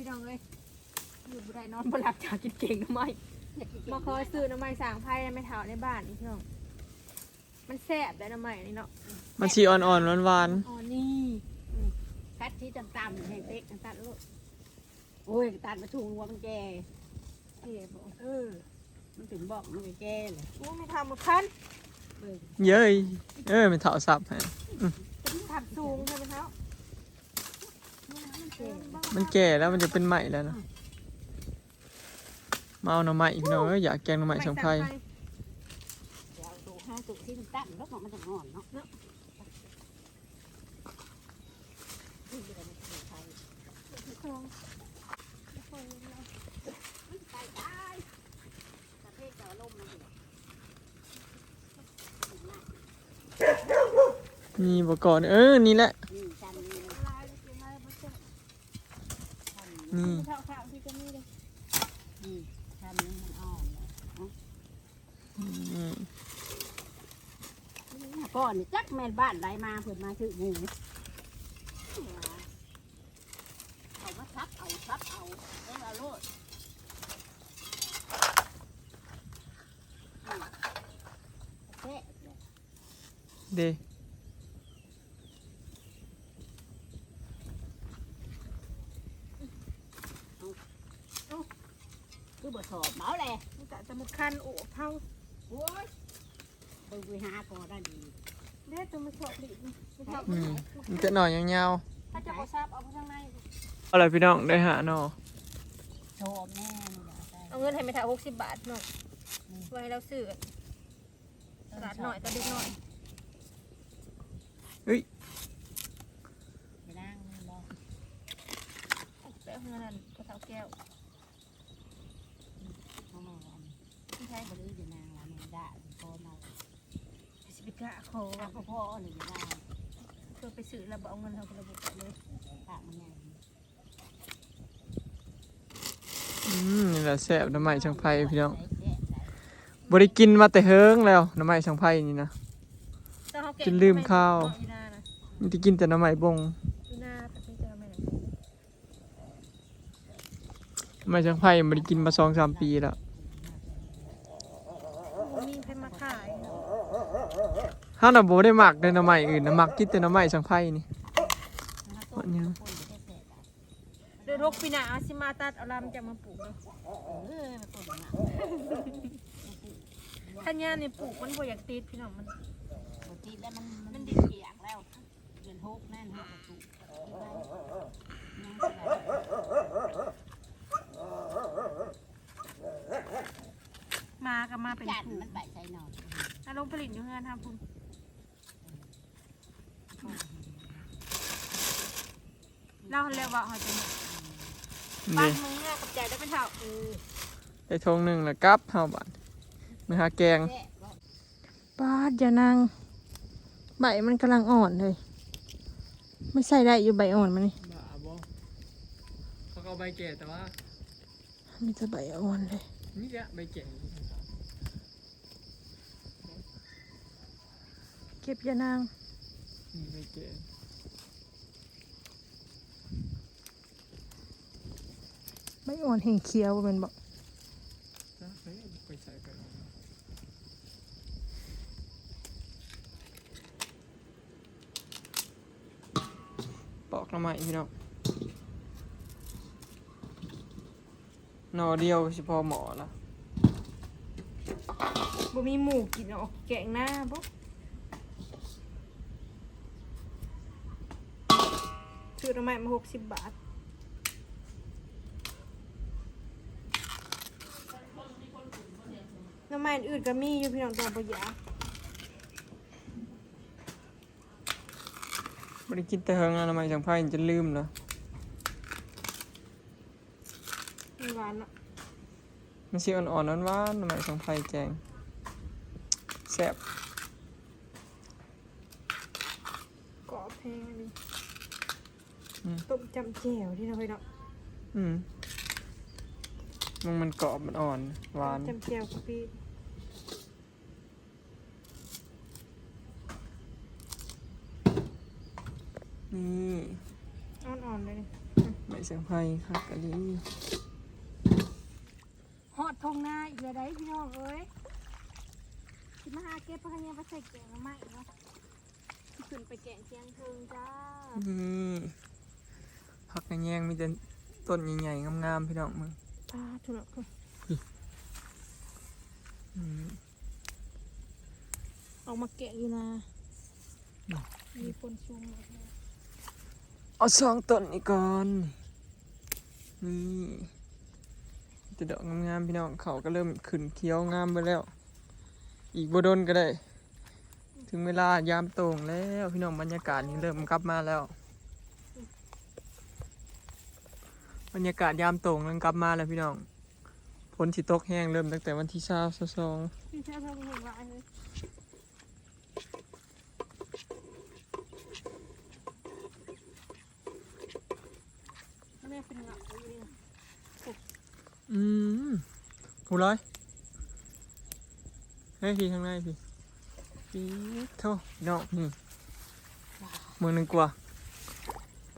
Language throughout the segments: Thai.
พี่น้องเลยอยู่บ่ได้นอนบ่หลับจากกินเก่งทำไมมาเคยซื้อน้ำมันสางไผ่ไม่เท่าในบ้านนี่พี่น้อง มันแซ่บได้น้ำมันนี่เนาะมันสีอ่อนๆหวานอ๋อนี่คัดที่ต่ำๆให้เป๊กตัดลูกโอ้ยตัดมาถูกวัวมันแก่เอ๋บอกเออ มันถึงบอกมันก็แก่เลยโอ้ไม่ทำมาพันเบิ่งๆเย้ยเอ้ยมันเถาสับให้ถักสูงใช่ไหมเท้า มันแก่แล้วมันจะเป็นใหม่แล้วนะมาเอาหน่อไม้อีกหน่อยอยากแกงหน่อไม้ช่างไฟเดี๋ยวเอาตูห้าตูที่มันตั้งแล้วมันจะงอนเนาะเนาะที่เดือนมันจะไปมันไปได้ประเภทจะล่มมันอยู่มีบก่อนเออ นี่แหละ นี่จันนี่ ลายเลยเก็บมาแล้วมันจะ นี่เท่าๆที่จะมีเลยนี่จันนี่มันอ่อนเลยอืมก่อนนี่จักแม่นบ้านไรมาเพิ่นมาซื้อหมูเอามาซับเอาซับเอาเออเอาโลดเอ๊ะเด คือบ่สอบเมาแหละ มันจะจะมา คันโอ้เท่าโอ้ยเบิ่งไปหาพอได้ดีเด็ดจะมาสอบหลีกไม่เท่าอืมมันจะหน่อยยาวถ้าจะเอาซับเอาไปข้างในๆเอาล่ะไรพี่น้องได้หาหน่อโชมแน่นี่แหละใช่เอาเงินให้ไม่เท่าหกสิบบาทหน่อยไว้ให้เราซื้อตลาดหน่อยตะดึกหน่อยไปนั่งนี่บ่ไปเอาเงินนั่นกระเท่าแก้ว ข้างนอกอัน ไม่ใช่บ่ได้อยู่นางละมันได้พอมาสิบกะโคถ้าพ่อพ่อนี่อยู่ได้เพื่อไปซื้อแล้วบอกเอาเงินเราระบุไปเลยปากมันใหญ่อืมนี่แหละแซ่บหน่อไม้ช่างไฟพี่น้องบริกินมาแต่เฮิงแล้วหน่อไม้ช่างไฟนี่นะจนลืมข้าวอีนานะมันจะกินแต่หน่อไม้บงนาแต่ไม่ช่างไฟบริกินมาสองสามปีแล้ว มีใครมาขายห้าหน่อโบได้หมักในหน่อไม้อื่นนะหมักกินแต่หน่อไม้ช่างไฟนี่ต้นเนี่ยคนจะได้แซ่บได้เดือนหกปีหน้าเอาสิมาตัดเอาลำจะมาปลูกเลยเออต้นน่ะถ้าย่านี่ปลูกมันบ่อยากติดพี่น้องมันปกติแล้วมันมันดินเกียงแล้วเดือนหกนั่นหกประตูนั่งสบาย มาก็มาเป็นจันปลูกมันไปใส่นอนถ้าลงผลิตอยู่เงินทำคุณเราเรียกว่าเขาจะบ้านี่นมึงเนี่ยกับใจได้เป็นเท่าเออได้ทงหนึ่งแล้วกลับเฮาบาดมาหาแกงแซ่บก็ป้าดอย่านางใบมันกำลังอ่อนเลย ไม่ใส่ได้อยู่ใบอ่อนมันนี่บ้าบ่เขาเอาใบแก่แต่ว่ามีแต่ใบอ่อนเลยนี่แหละใบแก่ เก็บอย่านางนี่ใบแก่ใบอ่อนแห่งเขียวบ่เป็นบอกนะเฮ้ยไปใส่ไปเอาปอกหน่อไม้พี่น้องหน่อเดียวสิพอหมอละบ่มีหมูกินเนาะแกงหน้าบ่ อทำไมมาหกสิบบาทน้ำมันอื่นก็มีอยู่พี่น้องตัวบ่อยากไม่ได้กินแต่เฮิงอะทำไมจังไพ่จะลืมเนาะมันหวานเนาะมันสิอ่อนๆหวานๆทำไมจังไพ่แกงแซ่บกรอบแพงอันนี้ อืม ต้มจำแจ่วที่เราไปเนาะอืมมันมันกรอบมันอ่อน หวานจำแจ่วกะปินี่อ่อนๆเลยนี่ไม่เสียงไพ่ครับกะลีฮอดทงหน้าอีกเลยได้พี่น้องเอ้ยสิมาหาเก็บพักเนี่ยไปใส่แกงมาใหม่เนาะสิขึ้นไปแกงเชียงเทิงจ้า นี่ ผักกระแยงมีแต่ต้นใหญ่ๆงามๆพี่น้องมึงปลาถุนกอืมออกมาแกะอยู่นะน่ะมีคนซูมเลยเอาสองต้นนี้ก่อนนี่จะดอกงามๆพี่น้องเขาก็เริ่มขึ้นเขียวงามไปแล้ว อีกบโดนก็ได้ ถึงเวลายามโต่งแล้วพี่น้องบรรยากาศนี่เริ่มกลับมาแล้ว บรรยากาศยามต่งเริ่มกลับมาแล้วพี่น้องฝนสิตกแห้งเริ่มตั้งแต่วันที่เช้าสองพี่เชื่อเธอเห็นว่าเลยแม่เป็นเงาอยู่นี่นะอืมหูร้อยเฮ้ยพี่ข้างในพี่พี่โทษพี่น้องนี่มือหนึ่งกว่า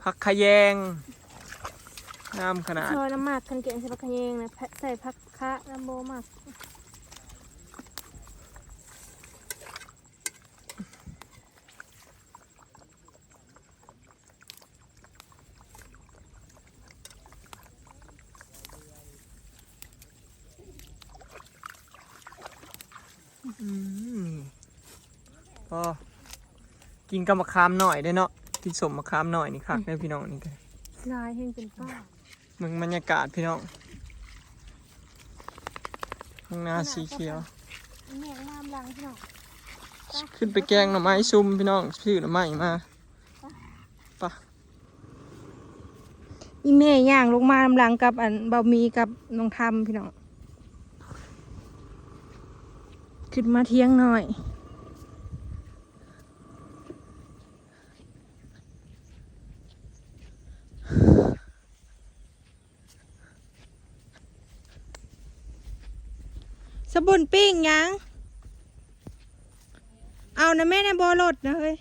ผักขยง งามขนาดซอยน้ำหมักคันเกงใส่ผักขะแยงนะแพะใส่ผักคะน้ำโบหมักอืมพอกินกับมะขามหน่อยได้เนาะกินสมมะขามหน่อยนี่คักได้อพี่น้องนี่กันลายแห้งเป็นป้า มึงบรรยากาศพี่น้องข้างหน้าสีเขียว แม่งน้ำลังพี่น้องขึ้นไปแกงหน่อไม้ซุ่มพี่น้องซื้อหน่อไม้มาปะอีแม่ย่างลงมาน้ำลังกับอันบะหมี่กับน้องทำพี่น้อง ขึ้นมาเที่ยงหน่อย บุนปิ้งยัง เอานะแม่นะบอรดนะเฮ้ย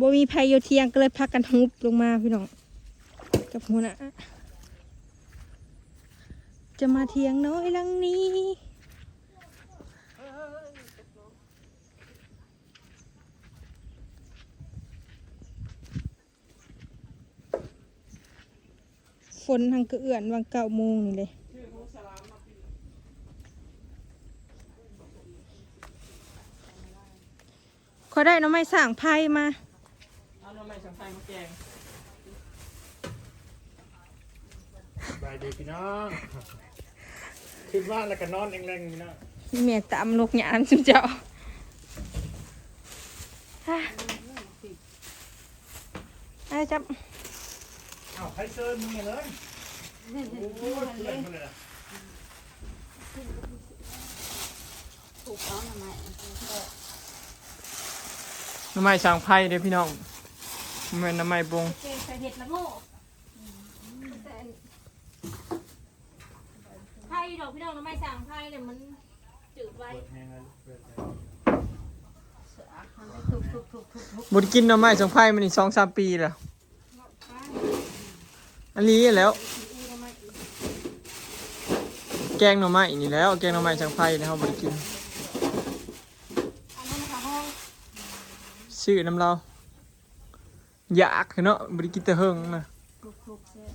บ่มีภัยโยเทียงก็เลยพักกันฮุบลงมาพี่น้องกับหัวน้าจะมาเทียงน้อยลังนี้ ฝนทางกระเอื่อนวังเก้าโมงนี่เลยขอได้หน้องไม้สั่งไพ่มาเอาหน่อไม้สังไฟมาแกงบายดีพี่น้องขึ้นบ้านแล้วก็นอนแรงๆพี่น้องเมียตามลูกหยามจุเจ้าอะไอ้จับอ้าวใครเซิร์มึงเนี่ยเลยโอ้ยเพื่อนมาเลยนะถูกต้องทำไมหน่อไม้สังไพ่เด้อพี่น้องมันเป็นหน่อไม้บงเกใส่เห็ดละโง่ไพ่ดอกพี่น้องทำไมสั่งไพ่เลยมันจืดไว้เปิดแหงแล้วเปิดแหงมันได้ถูกถูกถูกถูกถูกบไดกินหน่อไม้สังไพ่มันอีกสองสามปีแล้ว อันนี้แล้ว แกงหน่อไม้นี่แล้ว แกงหน่อไม้สังไพ่นะครับบไดกินอันนั้นนะคะห้องซื้อน้ำเราอยากเนาะบไดกินแต่เฮิงนะถูกถูกเสีย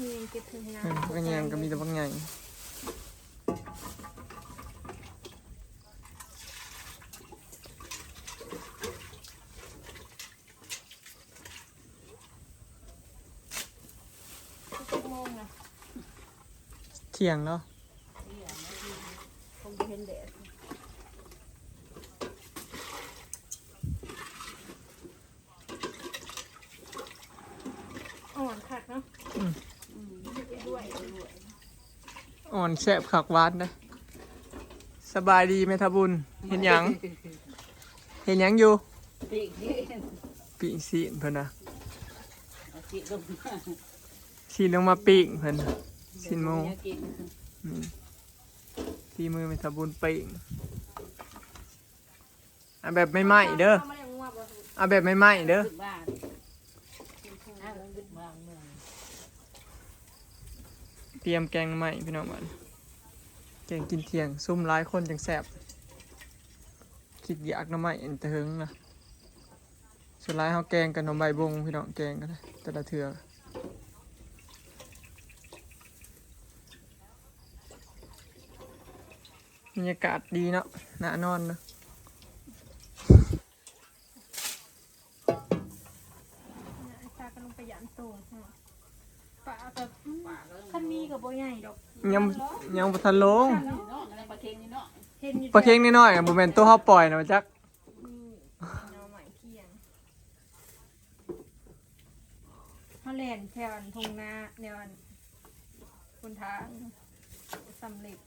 มีเก็บเธอให้เออนะบางอย่างก็มีแต่บางอย่าง สิบโมงนะ เที่ยงเนาะคงจะเห็นแดดอ่อนขัดเนาะอืมด้วยอ่อนแซ่บขักหวานนะสบายดีไหมทบุญ เห็นหยัง เห็นหยังอยู่ปีกยืนปปิ้งซีนเพิ่นน่ะเอาสิลงมาซีนลงมาปิ้งเพิ่นน่ะ ซีนหมูเดี๋ยวกินนี่ที่มือไม่ทำบุญปิ้งเอาแบบไม่ไหม้เด้อข้ามาได้งัวบ่ถูกเอาแบบไม่ไหม้เด้อขึ้นบ้านอ้าวขึ้นบ้านเมืองเตรียมแกงหน่อไม้พี่น้องมันแกงกินเที่ยงซุ่มหลายคนจังแซ่บคิดอยากหน่อไม้อันเถิงนะส่วนหลายเฮาแกงกันหน่อไม้บงพี่น้องแกงกันนะแต่ละเทื่อ บรรยากาศดีเนาะน่านอนเนาะเนี่ยไอ้ตาก็ลงไปยันโตฮะปลาแบบคันมีกับบ่ใหญ่ดอกยังยังบ่ทันลงนี่เนาะอะไรปลาเค็งนี่เนาะเห็นอยู่ปลาเค็งน้อยๆอะบ่แม่นตัวเฮาปล่อยนะมาจักนี่เอาใหม่เที่ยงเฮาแล่นแถวอันทงนาแนวอันคนทางสำเร็จ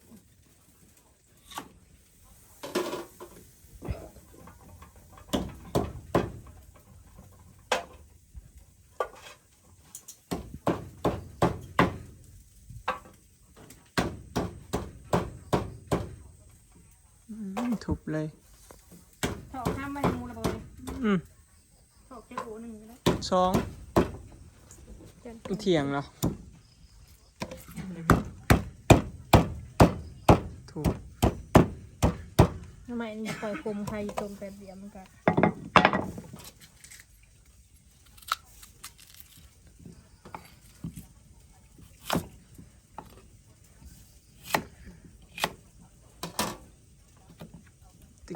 อืม ทุบเลยถอกห้ามไม่ให้หมูระเบิดอืมถอกเจ้าโอหนึ่งก็ได้สองเชิญเที่ยงแล้วถูกทำไมอันนี้ปล่อยคมใครตมแป๊บเดียวมันก็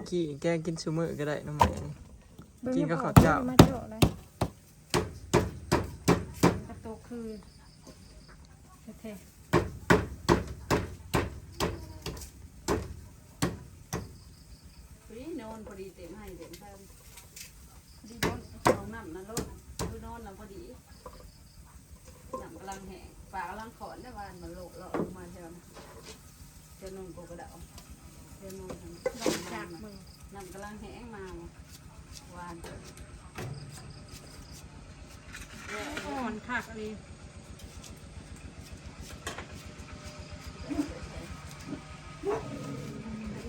กี้แกกินซูมือก็ได้น้ำมันนี่ กินกับข้าวเจ้ามาเจาะเลยกระโตกคือเท่พอดีนอนพอดีเต็มให้เต็มเติมๆดีบนลงน้ำนะลูกดูนอนนะพอดีน้ำกำลังแห้งปลากำลังขอนได้วานมันโลกเลาะลงมาเท่านั้นเจะนอนกูกระเดา เจะนอนทำลองจากมึงน้ำกำลังแห้งมาวานอ่อนคักเลย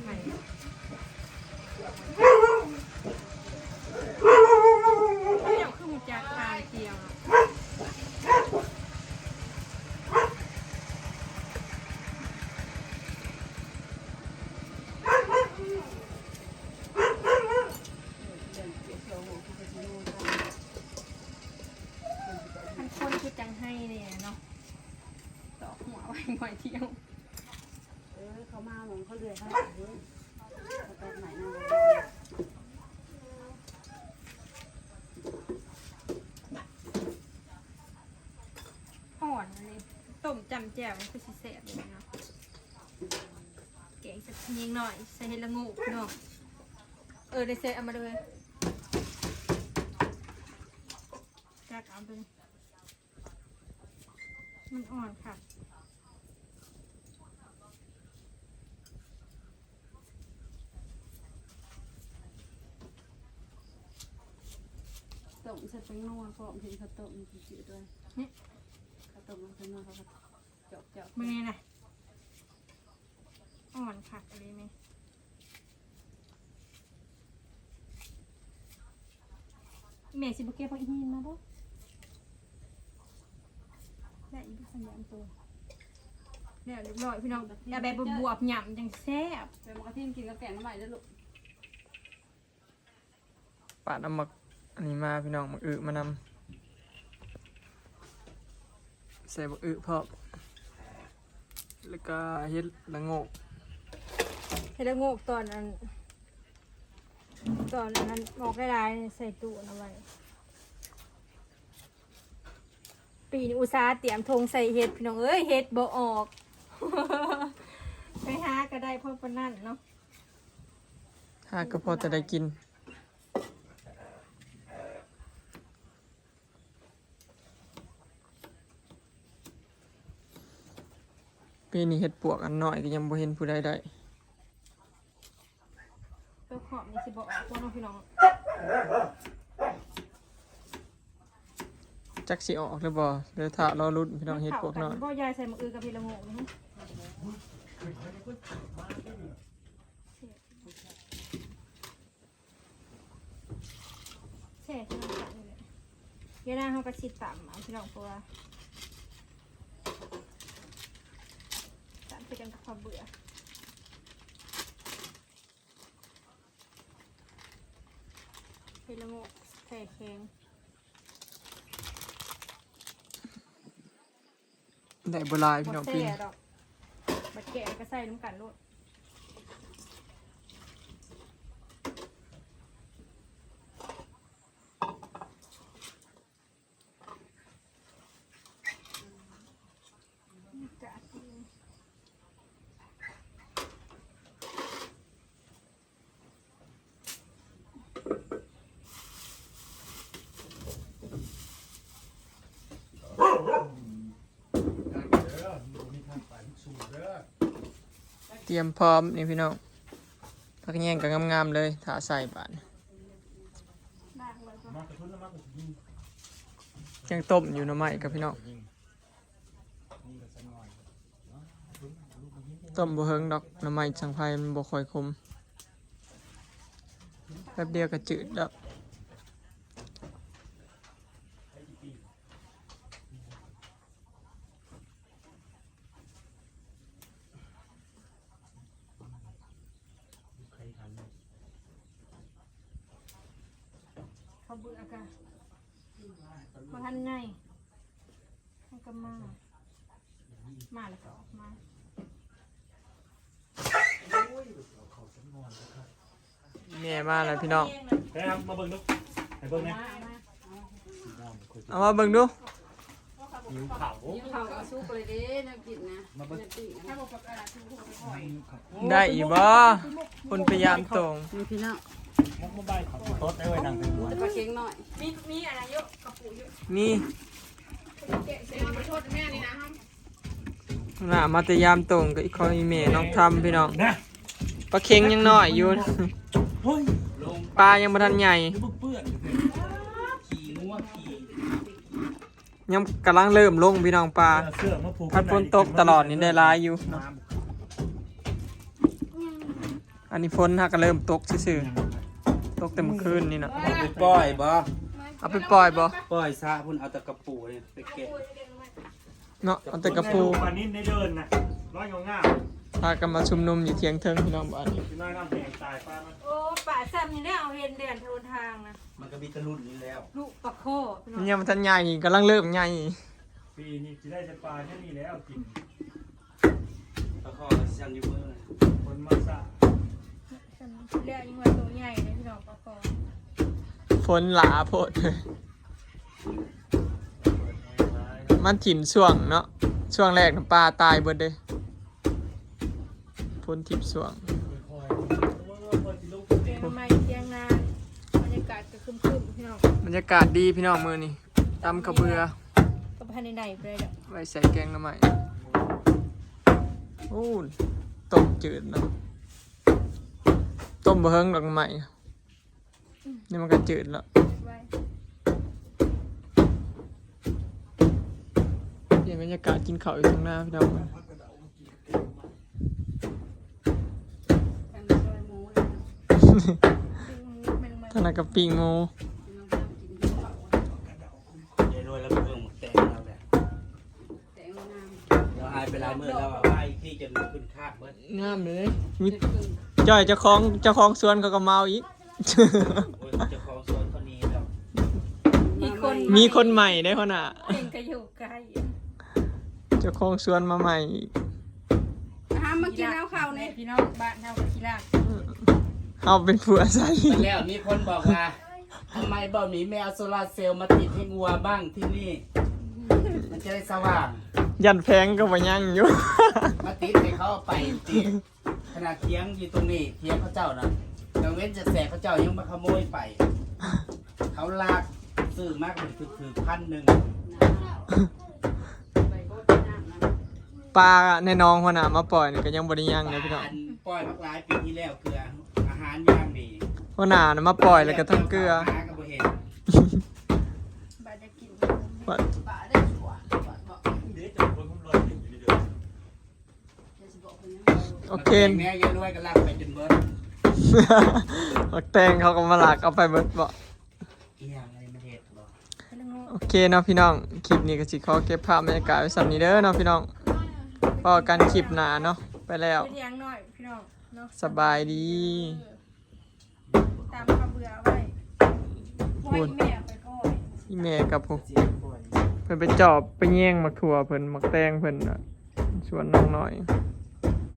ไข่เดี๋ยวคือหมูจากทานเทียมอะ เดินเกี่ยวโชว์ที่จะดูกัน มันคนคือจังให้เนี่ยเนาะตอกหัวไว้หน่อยเที่ยว เออเขามาหมองเขาเลือยให้เฮ้ยเขาตอนไหนนะ อ่อนเลย ต้มจำแจ่วมันคือสิแสบเลยเนาะแกงสักนิดหน่อยใส่เห็ดละงูเนาะเออได้เสร็จเอามาเลยจักเอาไปเลยมันอ่อนค่ะต้มใส่เป็นนัวพร้อมถึงข้าวต้มจืดๆด้วยข้าวต้มมันเป็นนัวเขาก็เจาะเจาะมึงไงน่ะอ่อนค่ะอะไรไหมเมย์สิบุเก้พออีหินมาบ่ได้อีกสัญญาณตัวเนี่ยเรียบร้อยพี่น้องอย่าแบบบวบๆหย่ำจังแซ่บเป็นมะกะทิกินกับแกงน้ำใหม่ด้วยลูกปาดน้ำหมักอันนี้มาพี่น้องหมักอึมานำใส่หมักอึพร้อม แล้วก็เฮ็ดละโงกเฮ็ดละโงกตอนนั้นตอนนั้นหมอกได้ลายๆใส่ตู้เอาไว้ปีนี้อุตสาห์เตรียมธงใส่เห็ดพี่น้องเอ้ยเห็ดบ่ออก ไปหาก็ได้เพราะปานนั่นเนาะหากก็พอจะได้กิน ปีนี้เฮ็ดปวกอันน้อยก็ยังบ่เห็นผู้ใดได้ตัวขอบนี่สิบ่ออกพวกน้องพี่น้องจักสิออกหรือบ่เดี๋ยวถ้ารอลุ้นพี่น้องเฮ็ดพวกน้อยพ่อยายใส่มะอือกับพี่ละโงกนี่แช่ที่มันตัดนี่แหละเดี๋ยวหน้าเขาก็ชิดต่ำเอาพี่น้องเพราะว่า ต่ำไปกันกับความเบื่อพี่ละโงกแช่แข็งได้บ่หลายพี่น้องบ่ปีแช่นี้ดอกบัดแกะก็ใส่น้ำกันโลดกะทิ เด้อมีทางไปสู่เด้อ เตรียมพร้อมนี่พี่น้องพักแย่งกันงามๆเลยถ้าใส่บาดลากเลยก็มากระทุนแล้วมานยังต้มอยู่น่อไม้กับพี่น้องนี่ก็สักหน่อยต้มบ่เฮิงดอกน่อไม้สังไฟมันบ่ค่อยคมแป๊บเดียวก็จืดแล้ว ใครทัน เขาเบื่อกัน มาทันไงให้ก็มา มาแล้วก็ออกมาแม่มาแล้วพี่น้องเฮ้ยครับมาเบิ่งดูให้เบิ่งนะเอามาเบิ่งดูหิวเขายิ้มเขาก็ซุกเลยเด้น่ากินนะมาเบิ่งน่าติถ้าบอกกับกระดาษทุกคนไปปล่อย ได้อีบ่คนพยายามตรง มีพี่น้อง มุกมาใบเขาโต๊ะได้ไว้นั่งเป็นหัวปลาเค็งหน่อยมีมีอะไรเยอะกระปุกเยอะนี่เกะเสียมาโทษแม่นี่นะฮะน่ะมาแต่ยามตรงกับอีกคอยแม่น้องทำพี่น้องนะปลาเค็งยังน้อยอยู่เฮ้ยปลายังบ่ทันใหญ่นี่มึงเปื้อนขี่งัวขี่ยังกำลังเริ่มลงพี่น้องปลาเสื้อมาผูกพัดฝนตกตลอดนี่ได้หลายอยู่น้อันนี้ฝนฮะก็เริ่มตกซื่อๆ ตกเต็มอคืนนี่นะไปปล่อยบ่เอาไปปล่อยบ่ปล่อยซะพุ่นเอาแตะกระปูนี่ไปเก็บเนาะเอาแต่กระปูปลานิ่ในเดินนะร้อยเงาง่าพากันมาชุมนุมอยู่เทียงเทิงพี่น้องบ้านนี้พี่น้อยน้ำแดงตายปลามันโอ้ป่าซ้ำนี่ได้เอาเรียนเดือนทนทางนะมันก็มีตะลุ่นนี่แล้วลูกปะโคพี่น้มัอนงยังบ่ทันใหญ่กำลังเริ่มใหญ่ปีนี้จะได้จะปลาแค่นี้แล้วกินตะขอซันอยู่มือเลยคนมาสะ เรียกยิ่งว่าตัวใหญ่เลยพี่น้องปะโคฝนหลาโพด มันถิ่มช่วงเนาะ ช่วงแรกน้ำปลาตายเบิดเด้ฝนถิ่มช่วงคอยคนที่ลูกเรียนทำไมเที่ยงนานบรรยากาศก็คึมๆพี่น้องบรรยากาศดีพี่น้องมือนี่ตำกระเบือ ก็ภายในใดไปเลยเด้อไว้ใส่แกงหน้ำใหม่โอ้ต้มจืดเนาะ ต้มบะเฮิงดอกหน่อไม้นี่มันก็จืดแล้วไว้เปลี่ยนบรรยากาศกินข้าวอยู่ตรงหน้าพี่น้องมันกันซอยหมูเลยนะปิ้งนิดมันมันท่านนนกับปิงโมพี่น้องทำกินกินข้าวยายรวยแล้วเพิ่งหมดแต่งเราแหละแต่งงามเดี๋ยวหายไปหลายมื้อแล้วอะว่าอีกที่จะมีขึ้นคาดเบิดงามเลยมีเด็กขึ้น จ้อยเจ้าของเจ้าของสวนเขาก็เมาอีก โอ้ยเจ้าของสวนคนนี้แล้วมีคนมีคนใหม่ได้คนน่ะเองก็อยู่ไกลเจ้าของสวนมาใหม่อีกห้ามมากินแล้วข้าวเนี่ยพี่น้องบ้านเฮาก็ขี้ลากเอาเป็นผัวใส่แล้วมีคนบอกว่าทำไมบ่มีแมวโซลาร์เซลล์มาติดให้งัวบ้างที่นี่ มันจะได้สว่าง ยันแพงก็บ่ยังอยู่ มาติดให้เขาเอาไปติดขนาดเทียงอยู่ตรงนี้เทียงเขาเจ้านะกลางเว้นจะแสกเขาเจ้ายังมาขโมยไป เขาลากซื้อมากเลยคือคือพันหนึ่งไปโบดน้ำนะปลาในหนองคนน่ะมาปล่อยนี่ก็ยังบ่ได้ยังเลยพี่น้องปล่อยมักหลายปีที่แล้วเกลืออาหารย่างดีคนน่ะน่ะมาปล่อยแล้วก็ทั้งเกลือ หากับบ่เห็นบ้านจะกินว่าโอ เคแม่ยายรวยก็ลากไปจนเบิดบักแตงเขาก็มาหลากเอาไปเบิดบ่อีหยังอะไรมาเฮ็ดบ่โอเคเนาะพี่น้อง คลิปนี้ก็สิขอเก็บภาพบรรยากาศไว้สำนี้เด้อเนาะพี่น้องพอกันคลิปหน้าเนาะไปแล้วเป็นยังหน่อยพี่น้องเนาะสบายดีตามคำเบื่อไว้ไว้แม่ไปก่อนอีเมลกับผมเสียงบ่อยเพิ่นไปจอบไปแย่งมักถั่วเพิ่นมักแตงเพิ่นน่ะชวนน้องหน่อยเ